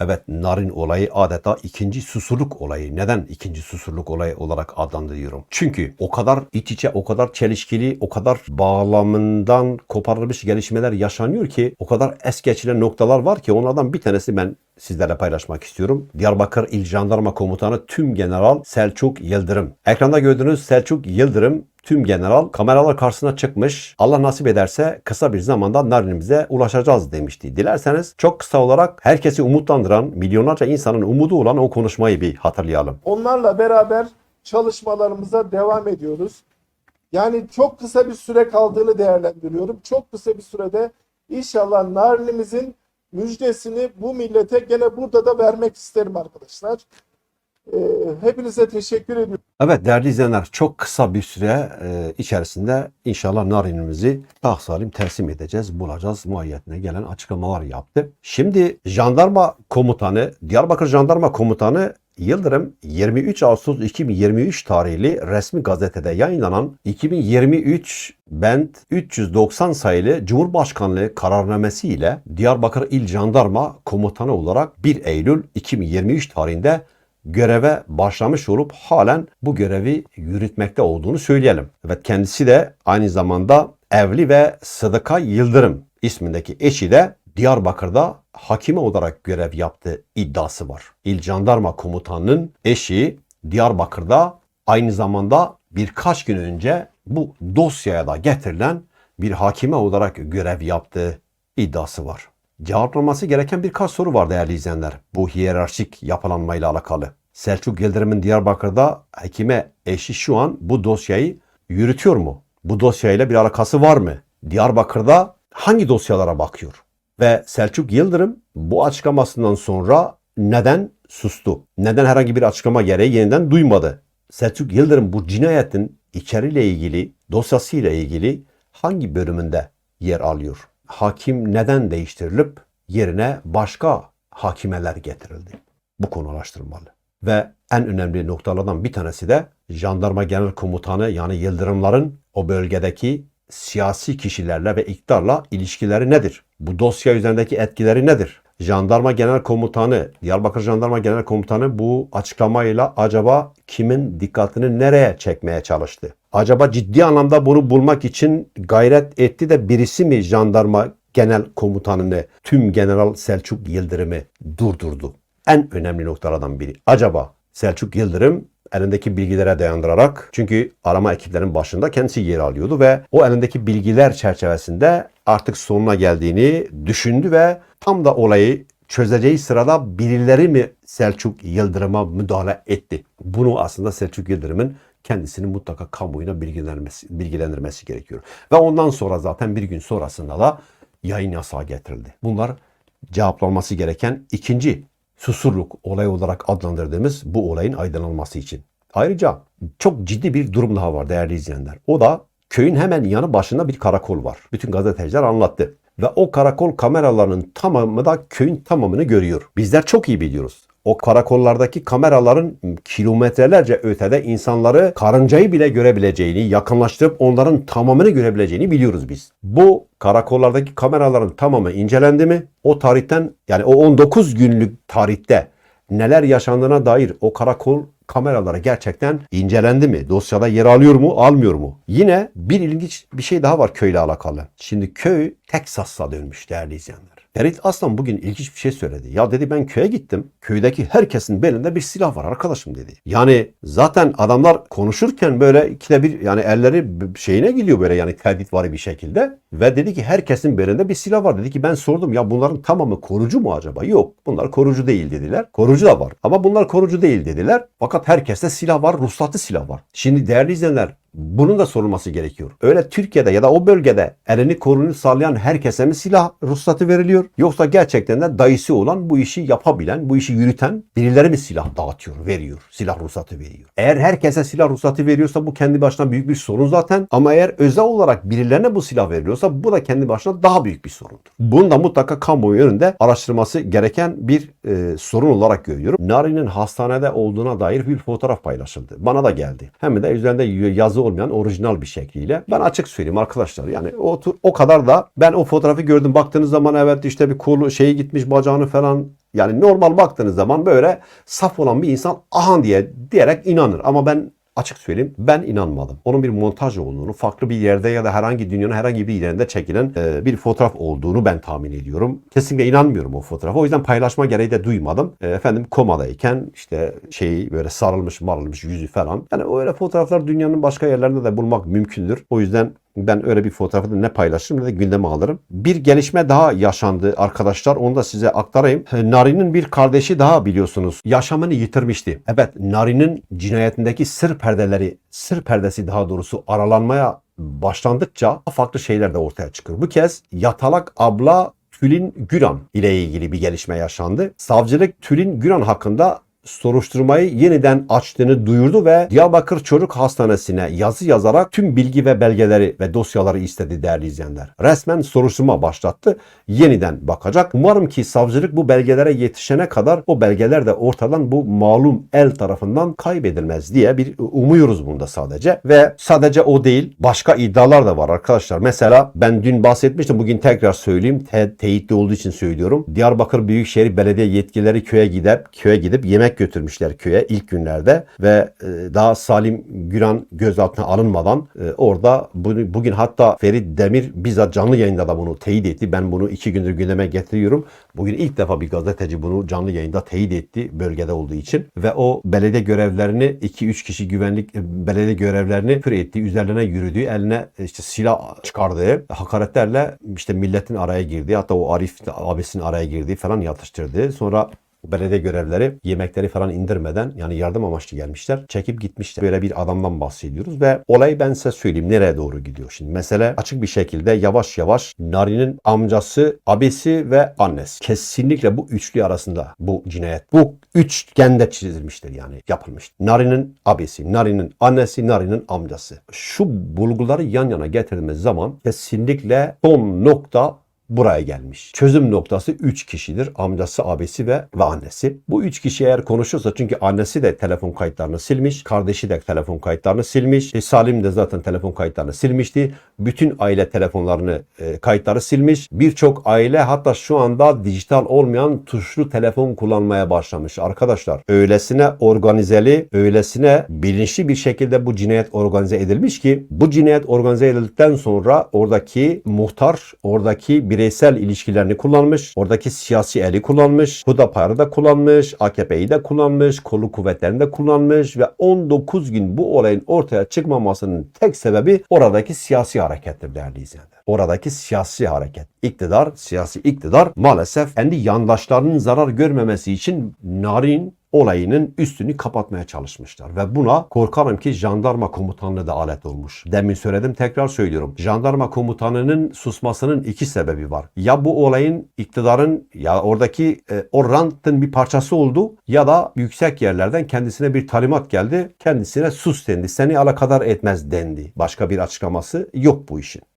Evet narin olayı adeta ikinci susurluk olayı. Neden ikinci susurluk olayı olarak adlandırıyorum? Çünkü o kadar iç içe, o kadar çelişkili, o kadar bağlamından koparılmış gelişmeler yaşanıyor ki o kadar es geçilen noktalar var ki onlardan bir tanesi ben sizlerle paylaşmak istiyorum. Diyarbakır İl Jandarma Komutanı Tüm General Selçuk Yıldırım. Ekranda gördüğünüz Selçuk Yıldırım tüm general kameralar karşısına çıkmış. Allah nasip ederse kısa bir zamanda Narin'imize ulaşacağız demişti. Dilerseniz çok kısa olarak herkesi umutlandıran, milyonlarca insanın umudu olan o konuşmayı bir hatırlayalım. Onlarla beraber çalışmalarımıza devam ediyoruz. Yani çok kısa bir süre kaldığını değerlendiriyorum. Çok kısa bir sürede inşallah Narin'imizin müjdesini bu millete gene burada da vermek isterim arkadaşlar. Ee, hepinize teşekkür ediyorum. Evet değerli izleyenler çok kısa bir süre e, içerisinde inşallah Narin'imizi sağ salim teslim edeceğiz, bulacağız muayyetine gelen açıklamalar yaptı. Şimdi jandarma komutanı, Diyarbakır Jandarma Komutanı Yıldırım 23 Ağustos 2023 tarihli resmi gazetede yayınlanan 2023 Bent 390 sayılı Cumhurbaşkanlığı kararnamesi ile Diyarbakır İl Jandarma Komutanı olarak 1 Eylül 2023 tarihinde göreve başlamış olup halen bu görevi yürütmekte olduğunu söyleyelim. Evet kendisi de aynı zamanda evli ve Sıdıka Yıldırım ismindeki eşi de Diyarbakır'da hakime olarak görev yaptığı iddiası var. İl Jandarma Komutanı'nın eşi Diyarbakır'da aynı zamanda birkaç gün önce bu dosyaya da getirilen bir hakime olarak görev yaptığı iddiası var. Cevaplanması gereken birkaç soru var değerli izleyenler. Bu hiyerarşik yapılanmayla alakalı. Selçuk Yıldırım'ın Diyarbakır'da hakime eşi şu an bu dosyayı yürütüyor mu? Bu dosyayla bir alakası var mı? Diyarbakır'da hangi dosyalara bakıyor? Ve Selçuk Yıldırım bu açıklamasından sonra neden sustu? Neden herhangi bir açıklama gereği yeniden duymadı? Selçuk Yıldırım bu cinayetin içeriğiyle ilgili, dosyasıyla ilgili hangi bölümünde yer alıyor? Hakim neden değiştirilip yerine başka hakimeler getirildi? Bu konu araştırılmalı. Ve en önemli noktalardan bir tanesi de Jandarma Genel Komutanı yani Yıldırımların o bölgedeki siyasi kişilerle ve iktidarla ilişkileri nedir? Bu dosya üzerindeki etkileri nedir? Jandarma Genel Komutanı, Diyarbakır Jandarma Genel Komutanı bu açıklamayla acaba kimin dikkatini nereye çekmeye çalıştı? Acaba ciddi anlamda bunu bulmak için gayret etti de birisi mi jandarma genel komutanını tüm General Selçuk Yıldırım'ı durdurdu? En önemli noktalardan biri. Acaba Selçuk Yıldırım elindeki bilgilere dayandırarak çünkü arama ekiplerinin başında kendisi yer alıyordu ve o elindeki bilgiler çerçevesinde artık sonuna geldiğini düşündü ve tam da olayı çözeceği sırada birileri mi Selçuk Yıldırım'a müdahale etti? Bunu aslında Selçuk Yıldırım'ın kendisini mutlaka kamuoyuna bilgilendirmesi, bilgilendirmesi gerekiyor. Ve ondan sonra zaten bir gün sonrasında da yayın yasağı getirildi. Bunlar cevaplanması gereken ikinci susurluk olay olarak adlandırdığımız bu olayın aydınlanması için. Ayrıca çok ciddi bir durum daha var değerli izleyenler. O da köyün hemen yanı başında bir karakol var. Bütün gazeteciler anlattı. Ve o karakol kameralarının tamamı da köyün tamamını görüyor. Bizler çok iyi biliyoruz. O karakollardaki kameraların kilometrelerce ötede insanları karıncayı bile görebileceğini, yakınlaştırıp onların tamamını görebileceğini biliyoruz biz. Bu karakollardaki kameraların tamamı incelendi mi? O tarihten yani o 19 günlük tarihte neler yaşandığına dair o karakol kameraları gerçekten incelendi mi? Dosyada yer alıyor mu, almıyor mu? Yine bir ilginç bir şey daha var köyle alakalı. Şimdi köy Teksas'a dönmüş değerli izleyenler. Ferit Aslan bugün ilginç bir şey söyledi. Ya dedi ben köye gittim. Köydeki herkesin belinde bir silah var arkadaşım dedi. Yani zaten adamlar konuşurken böyle ikide bir yani elleri şeyine gidiyor böyle yani tehdit var bir şekilde. Ve dedi ki herkesin belinde bir silah var. Dedi ki ben sordum ya bunların tamamı korucu mu acaba? Yok bunlar korucu değil dediler. Korucu da var ama bunlar korucu değil dediler. Fakat herkeste silah var, ruhsatlı silah var. Şimdi değerli izleyenler bunun da sorulması gerekiyor. Öyle Türkiye'de ya da o bölgede elini korunu sağlayan herkese mi silah ruhsatı veriliyor? Yoksa gerçekten de dayısı olan bu işi yapabilen, bu işi yürüten birileri mi silah dağıtıyor, veriyor, silah ruhsatı veriyor? Eğer herkese silah ruhsatı veriyorsa bu kendi başına büyük bir sorun zaten. Ama eğer özel olarak birilerine bu silah veriliyorsa bu da kendi başına daha büyük bir sorundur. Bunu da mutlaka kamuoyu önünde araştırması gereken bir e, sorun olarak görüyorum. Nari'nin hastanede olduğuna dair bir fotoğraf paylaşıldı. Bana da geldi. Hem de üzerinde yazı olmayan orijinal bir şekliyle. Ben açık söyleyeyim arkadaşlar. Yani o, o kadar da ben o fotoğrafı gördüm. Baktığınız zaman evet işte bir kolu şeyi gitmiş bacağını falan. Yani normal baktığınız zaman böyle saf olan bir insan ahan diye diyerek inanır. Ama ben açık söyleyeyim ben inanmadım. Onun bir montaj olduğunu, farklı bir yerde ya da herhangi dünyanın herhangi bir yerinde çekilen e, bir fotoğraf olduğunu ben tahmin ediyorum. Kesinlikle inanmıyorum o fotoğrafa. O yüzden paylaşma gereği de duymadım. E, efendim komadayken işte şey böyle sarılmış marılmış yüzü falan. Yani öyle fotoğraflar dünyanın başka yerlerinde de bulmak mümkündür. O yüzden ben öyle bir fotoğrafı da ne paylaşırım ne de gündeme alırım. Bir gelişme daha yaşandı arkadaşlar. Onu da size aktarayım. E, Nari'nin bir kardeşi daha biliyorsunuz yaşamını yitirmişti. Evet Nari'nin cinayetindeki sır perdeleri, sır perdesi daha doğrusu aralanmaya başlandıkça farklı şeyler de ortaya çıkıyor. Bu kez Yatalak abla Tülin Güran ile ilgili bir gelişme yaşandı. Savcılık Tülin Güran hakkında soruşturmayı yeniden açtığını duyurdu ve Diyarbakır Çocuk Hastanesi'ne yazı yazarak tüm bilgi ve belgeleri ve dosyaları istedi değerli izleyenler. Resmen soruşturma başlattı. Yeniden bakacak. Umarım ki savcılık bu belgelere yetişene kadar o belgeler de ortadan bu malum el tarafından kaybedilmez diye bir umuyoruz bunda sadece. Ve sadece o değil başka iddialar da var arkadaşlar. Mesela ben dün bahsetmiştim bugün tekrar söyleyeyim. Te- teyitli olduğu için söylüyorum. Diyarbakır Büyükşehir Belediye yetkilileri köye gidip köye gidip yemek götürmüşler köye ilk günlerde ve e, daha Salim Güran gözaltına alınmadan e, orada bugün hatta Ferit Demir bizzat canlı yayında da bunu teyit etti. Ben bunu iki gündür gündeme getiriyorum. Bugün ilk defa bir gazeteci bunu canlı yayında teyit etti bölgede olduğu için ve o belediye görevlerini 2-3 kişi güvenlik e, belediye görevlerini küfür ettiği, üzerlerine yürüdüğü, eline işte silah çıkardığı, hakaretlerle işte milletin araya girdiği, hatta o Arif abisinin araya girdiği falan yatıştırdı. Sonra belediye görevlileri yemekleri falan indirmeden yani yardım amaçlı gelmişler. Çekip gitmişler. Böyle bir adamdan bahsediyoruz ve olay ben size söyleyeyim nereye doğru gidiyor. Şimdi mesele açık bir şekilde yavaş yavaş Nari'nin amcası, abisi ve annesi. Kesinlikle bu üçlü arasında bu cinayet. Bu üçgende çizilmiştir yani yapılmış. Nari'nin abisi, Nari'nin annesi, Nari'nin amcası. Şu bulguları yan yana getirdiğimiz zaman kesinlikle son nokta buraya gelmiş. Çözüm noktası 3 kişidir. Amcası, abisi ve, ve annesi. Bu 3 kişi eğer konuşursa çünkü annesi de telefon kayıtlarını silmiş. Kardeşi de telefon kayıtlarını silmiş. E, Salim de zaten telefon kayıtlarını silmişti. Bütün aile telefonlarını e, kayıtları silmiş. Birçok aile hatta şu anda dijital olmayan tuşlu telefon kullanmaya başlamış. Arkadaşlar öylesine organizeli, öylesine bilinçli bir şekilde bu cinayet organize edilmiş ki bu cinayet organize edildikten sonra oradaki muhtar, oradaki bireysel ilişkilerini kullanmış, oradaki siyasi eli kullanmış, Hudapar'ı da kullanmış, AKP'yi de kullanmış, kolu kuvvetlerini de kullanmış ve 19 gün bu olayın ortaya çıkmamasının tek sebebi oradaki siyasi harekettir değerli izleyenler. Oradaki siyasi hareket. İktidar, siyasi iktidar maalesef kendi yandaşlarının zarar görmemesi için narin olayının üstünü kapatmaya çalışmışlar. Ve buna korkarım ki jandarma komutanlığı da alet olmuş. Demin söyledim tekrar söylüyorum. Jandarma komutanının susmasının iki sebebi var. Ya bu olayın iktidarın ya oradaki e, o rantın bir parçası oldu ya da yüksek yerlerden kendisine bir talimat geldi. Kendisine sus dendi. Seni alakadar etmez dendi. Başka bir açıklaması yok bu işin.